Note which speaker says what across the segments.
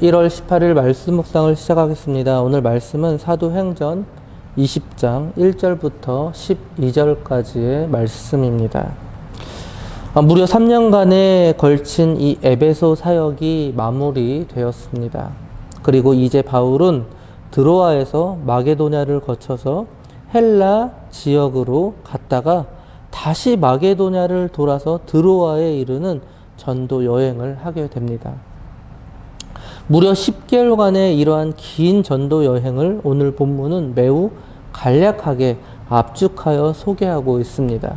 Speaker 1: 1월 18일 말씀 묵상을 시작하겠습니다. 오늘 말씀은 사도행전 20장 1절부터 12절까지의 말씀입니다. 아, 무려 3년간에 걸친 이 에베소 사역이 마무리되었습니다. 그리고 이제 바울은 드로아에서 마게도냐를 거쳐서 헬라 지역으로 갔다가 다시 마게도냐를 돌아서 드로아에 이르는 전도 여행을 하게 됩니다. 무려 10개월간의 이러한 긴 전도 여행을 오늘 본문은 매우 간략하게 압축하여 소개하고 있습니다.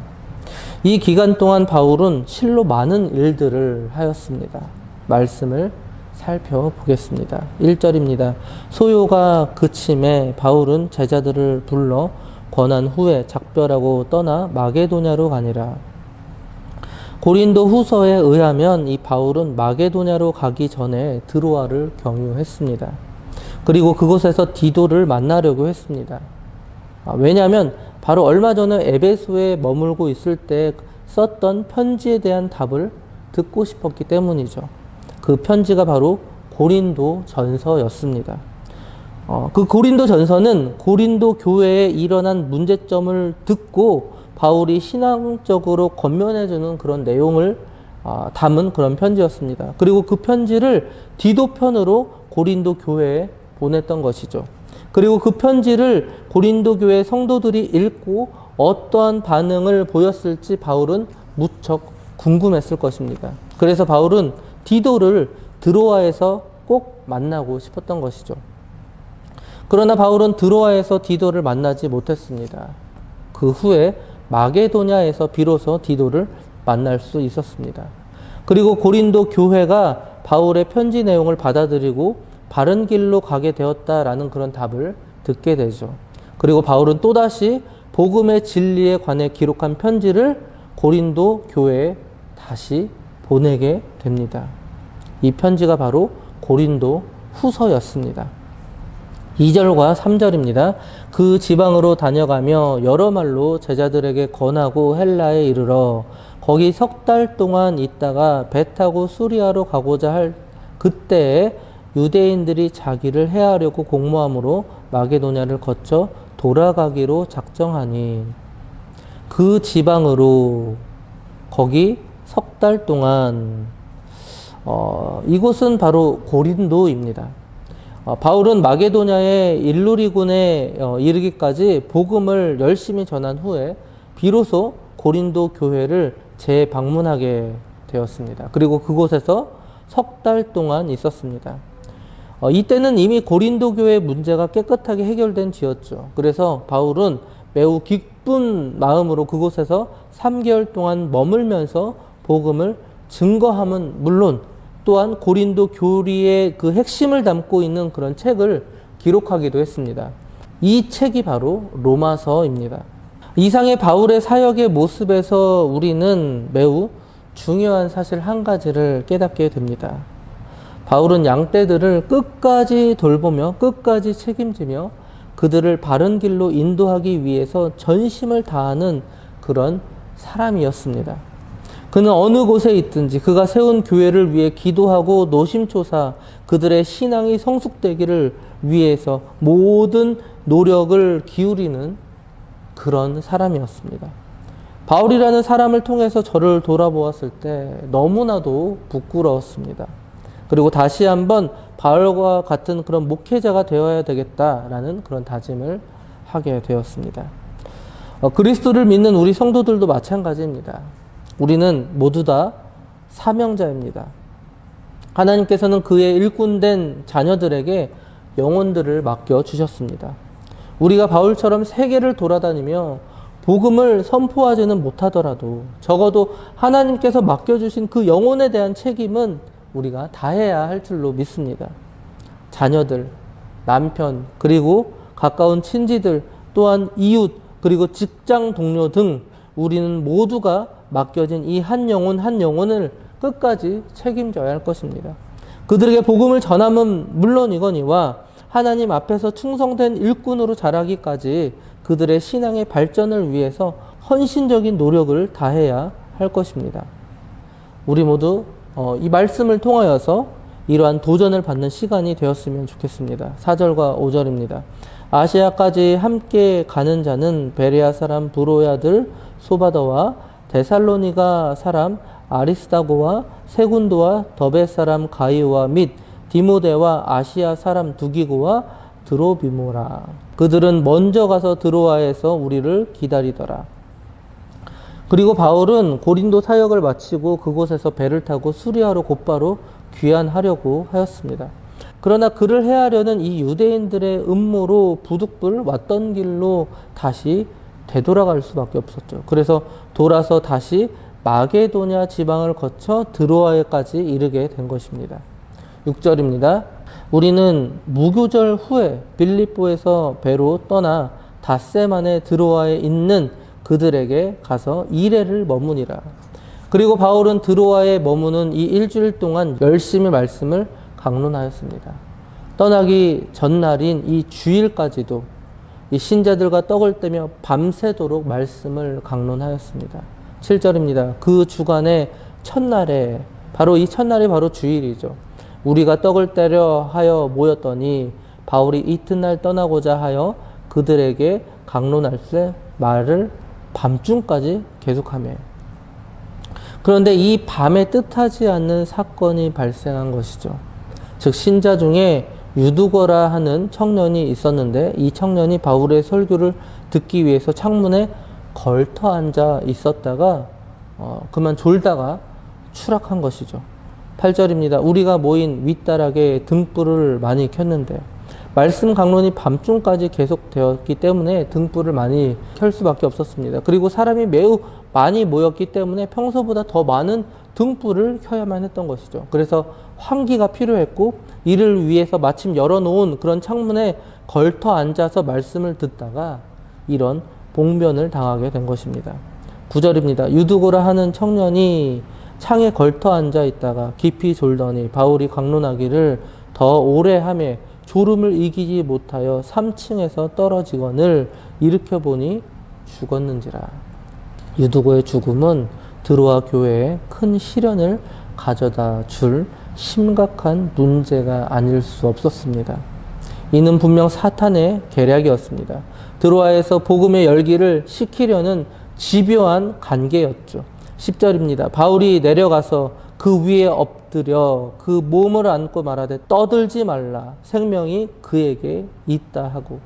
Speaker 1: 이 기간 동안 바울은 실로 많은 일들을 하였습니다. 말씀을 살펴보겠습니다. 1절입니다. 소요가 그침에 바울은 제자들을 불러 권한 후에 작별하고 떠나 마게도냐로 가니라. 고린도 후서에 의하면 이 바울은 마게도냐로 가기 전에 드로아를 경유했습니다. 그리고 그곳에서 디도를 만나려고 했습니다. 아, 왜냐하면 바로 얼마 전에 에베소에 머물고 있을 때 썼던 편지에 대한 답을 듣고 싶었기 때문이죠. 그 편지가 바로 고린도 전서였습니다. 어, 그 고린도 전서는 고린도 교회에 일어난 문제점을 듣고 바울이 신앙적으로 권면해주는 그런 내용을 아, 담은 그런 편지였습니다. 그리고 그 편지를 디도 편으로 고린도 교회에 보냈던 것이죠. 그리고 그 편지를 고린도 교회 성도들이 읽고 어떠한 반응을 보였을지 바울은 무척 궁금했을 것입니다. 그래서 바울은 디도를 드로아에서 꼭 만나고 싶었던 것이죠. 그러나 바울은 드로아에서 디도를 만나지 못했습니다. 그 후에 마게도냐에서 비로소 디도를 만날 수 있었습니다. 그리고 고린도 교회가 바울의 편지 내용을 받아들이고 바른 길로 가게 되었다라는 그런 답을 듣게 되죠. 그리고 바울은 또다시 복음의 진리에 관해 기록한 편지를 고린도 교회에 다시 보내게 됩니다. 이 편지가 바로 고린도 후서였습니다. 2절과 3절입니다. 그 지방으로 다녀가며 여러 말로 제자들에게 권하고 헬라에 이르러 거기 석 달 동안 있다가 배 타고 수리아로 가고자 할 그때에 유대인들이 자기를 해하려고 공모함으로 마게도냐를 거쳐 돌아가기로 작정하니 그 지방으로 거기 석 달 동안 어, 이곳은 바로 고린도입니다. 어, 바울은 마게도냐의 일루리군에 어, 이르기까지 복음을 열심히 전한 후에 비로소 고린도 교회를 재방문하게 되었습니다. 그리고 그곳에서 석 달 동안 있었습니다. 어, 이때는 이미 고린도 교회 문제가 깨끗하게 해결된 지였죠. 그래서 바울은 매우 기쁜 마음으로 그곳에서 3개월 동안 머물면서 복음을 증거함은 물론 또한 고린도 교리의 그 핵심을 담고 있는 그런 책을 기록하기도 했습니다. 이 책이 바로 로마서입니다. 이상의 바울의 사역의 모습에서 우리는 매우 중요한 사실 한 가지를 깨닫게 됩니다. 바울은 양떼들을 끝까지 돌보며 끝까지 책임지며 그들을 바른 길로 인도하기 위해서 전심을 다하는 그런 사람이었습니다. 그는 어느 곳에 있든지 그가 세운 교회를 위해 기도하고 노심초사 그들의 신앙이 성숙되기를 위해서 모든 노력을 기울이는 그런 사람이었습니다. 바울이라는 사람을 통해서 저를 돌아보았을 때 너무나도 부끄러웠습니다. 그리고 다시 한번 바울과 같은 그런 목회자가 되어야 되겠다라는 그런 다짐을 하게 되었습니다. 어, 그리스도를 믿는 우리 성도들도 마찬가지입니다. 우리는 모두 다 사명자입니다. 하나님께서는 그의 일꾼된 자녀들에게 영혼들을 맡겨 주셨습니다. 우리가 바울처럼 세계를 돌아다니며 복음을 선포하지는 못하더라도 적어도 하나님께서 맡겨주신 그 영혼에 대한 책임은 우리가 다해야 할 줄로 믿습니다. 자녀들, 남편, 그리고 가까운 친지들, 또한 이웃, 그리고 직장 동료 등 우리는 모두가 맡겨진 이 한 영혼 한 영혼을 끝까지 책임져야 할 것입니다. 그들에게 복음을 전함은 물론이거니와 하나님 앞에서 충성된 일꾼으로 자라기까지 그들의 신앙의 발전을 위해서 헌신적인 노력을 다해야 할 것입니다. 우리 모두 어, 이 말씀을 통하여서 이러한 도전을 받는 시간이 되었으면 좋겠습니다. 4절과 5절입니다. 아시아까지 함께 가는 자는 베레아 사람 브로야들 소바더와 데살로니가 사람 아리스다고와 세군도와 더베 사람 가이오와 및 디모데와 아시아 사람 두기고와 드로비모라. 그들은 먼저 가서 드로아에서 우리를 기다리더라. 그리고 바울은 고린도 사역을 마치고 그곳에서 배를 타고 수리아로 곧바로 귀환하려고 하였습니다. 그러나 그를 해하려는 이 유대인들의 음모로 부득불 왔던 길로 다시 되돌아갈 수밖에 없었죠. 그래서 돌아서 다시 마게도냐 지방을 거쳐 드로아에까지 이르게 된 것입니다. 6절입니다. 우리는 무교절 후에 빌립보에서 배로 떠나 닷새 만에 드로아에 있는 그들에게 가서 이래를 머무니라. 그리고 바울은 드로아에 머무는 이 일주일 동안 열심히 말씀을 강론하였습니다. 떠나기 전날인 이 주일까지도 이 신자들과 떡을 떼며 밤새도록 말씀을 강론하였습니다. 7절입니다. 그 주간의 첫날에 바로 이 첫날이 바로 주일이죠. 우리가 떡을 떼려 하여 모였더니 바울이 이튿날 떠나고자 하여 그들에게 강론할세 말을 밤중까지 계속하며 그런데 이 밤에 뜻하지 않는 사건이 발생한 것이죠. 즉 신자 중에 유두거라 하는 청년이 있었는데 이 청년이 바울의 설교를 듣기 위해서 창문에 걸터 앉아 있었다가 어, 그만 졸다가 추락한 것이죠. 8절입니다. 우리가 모인 윗다락에 등불을 많이 켰는데 말씀 강론이 밤중까지 계속되었기 때문에 등불을 많이 켤 수밖에 없었습니다. 그리고 사람이 매우 많이 모였기 때문에 평소보다 더 많은 등불을 켜야만 했던 것이죠. 그래서 환기가 필요했고 이를 위해서 마침 열어놓은 그런 창문에 걸터 앉아서 말씀을 듣다가 이런 봉변을 당하게 된 것입니다. 9절입니다. 유두고라 하는 청년이 창에 걸터 앉아 있다가 깊이 졸더니 바울이 강론하기를 더 오래 함에 졸음을 이기지 못하여 3층에서 떨어지거늘 일으켜 보니 죽었는지라. 유두고의 죽음은 드로아 교회에 큰 시련을 가져다 줄 심각한 문제가 아닐 수 없었습니다. 이는 분명 사탄의 계략이었습니다. 드로아에서 복음의 열기를 식히려는 집요한 관계였죠. 10절입니다. 바울이 내려가서 그 위에 엎드려 그 몸을 안고 말하되 떠들지 말라 생명이 그에게 있다 하고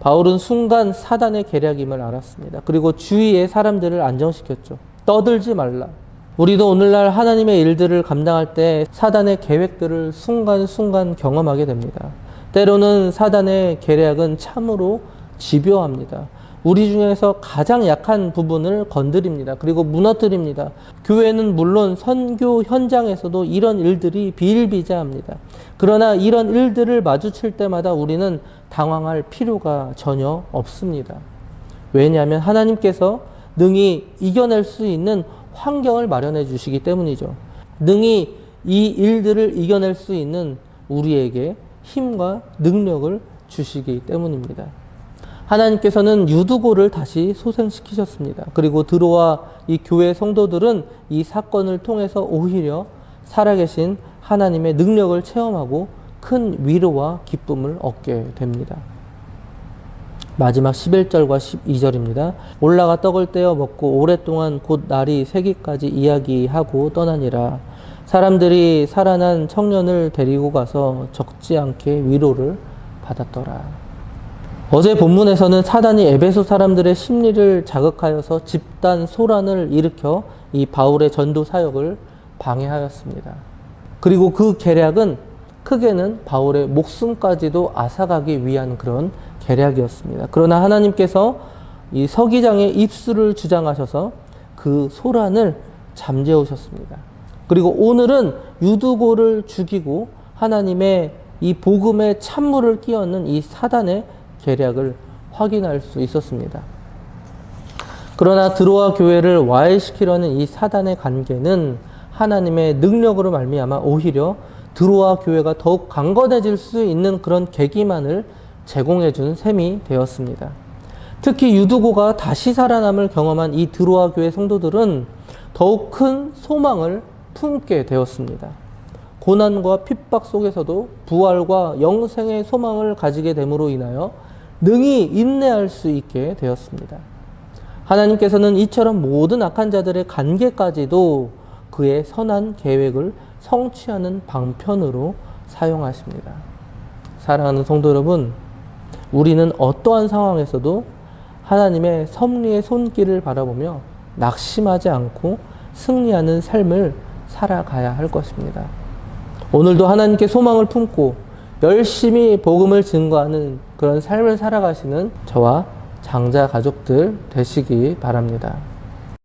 Speaker 1: 바울은 순간 사단의 계략임을 알았습니다. 그리고 주위의 사람들을 안정시켰죠. 떠들지 말라. 우리도 오늘날 하나님의 일들을 감당할 때 사단의 계획들을 순간순간 경험하게 됩니다. 때로는 사단의 계략은 참으로 집요합니다. 우리 중에서 가장 약한 부분을 건드립니다. 그리고 무너뜨립니다. 교회는 물론 선교 현장에서도 이런 일들이 비일비재합니다. 그러나 이런 일들을 마주칠 때마다 우리는 당황할 필요가 전혀 없습니다. 왜냐하면 하나님께서 능히 이겨낼 수 있는 환경을 마련해 주시기 때문이죠. 능히 이 일들을 이겨낼 수 있는 우리에게 힘과 능력을 주시기 때문입니다. 하나님께서는 유두고를 다시 소생시키셨습니다. 그리고 들어와 이 교회 성도들은 이 사건을 통해서 오히려 살아계신 하나님의 능력을 체험하고 큰 위로와 기쁨을 얻게 됩니다. 마지막 11절과 12절입니다. 올라가 떡을 떼어 먹고 오랫동안 곧 날이 새기까지 이야기하고 떠나니라. 사람들이 살아난 청년을 데리고 가서 적지 않게 위로를 받았더라. 어제 본문에서는 사단이 에베소 사람들의 심리를 자극하여서 집단 소란을 일으켜 이 바울의 전도 사역을 방해하였습니다. 그리고 그 계략은 크게는 바울의 목숨까지도 앗아가기 위한 그런 계략이었습니다. 그러나 하나님께서 이 서기장의 입술을 주장하셔서 그 소란을 잠재우셨습니다. 그리고 오늘은 유두고를 죽이고 하나님의 이 복음의 찬물을 끼얹는 이 사단의 계략을 확인할 수 있었습니다. 그러나 드로아 교회를 와해시키려는 이 사단의 관계는 하나님의 능력으로 말미암아 오히려 드로아 교회가 더욱 강건해질 수 있는 그런 계기만을 제공해 준 셈이 되었습니다. 특히 유두고가 다시 살아남을 경험한 이 드로아 교회 성도들은 더욱 큰 소망을 품게 되었습니다. 고난과 핍박 속에서도 부활과 영생의 소망을 가지게 됨으로 인하여 능히 인내할 수 있게 되었습니다. 하나님께서는 이처럼 모든 악한 자들의 관계까지도 그의 선한 계획을 성취하는 방편으로 사용하십니다. 사랑하는 성도 여러분, 우리는 어떠한 상황에서도 하나님의 섭리의 손길을 바라보며 낙심하지 않고 승리하는 삶을 살아가야 할 것입니다. 오늘도 하나님께 소망을 품고 열심히 복음을 증거하는 그런 삶을 살아가시는 저와 장자 가족들 되시기 바랍니다.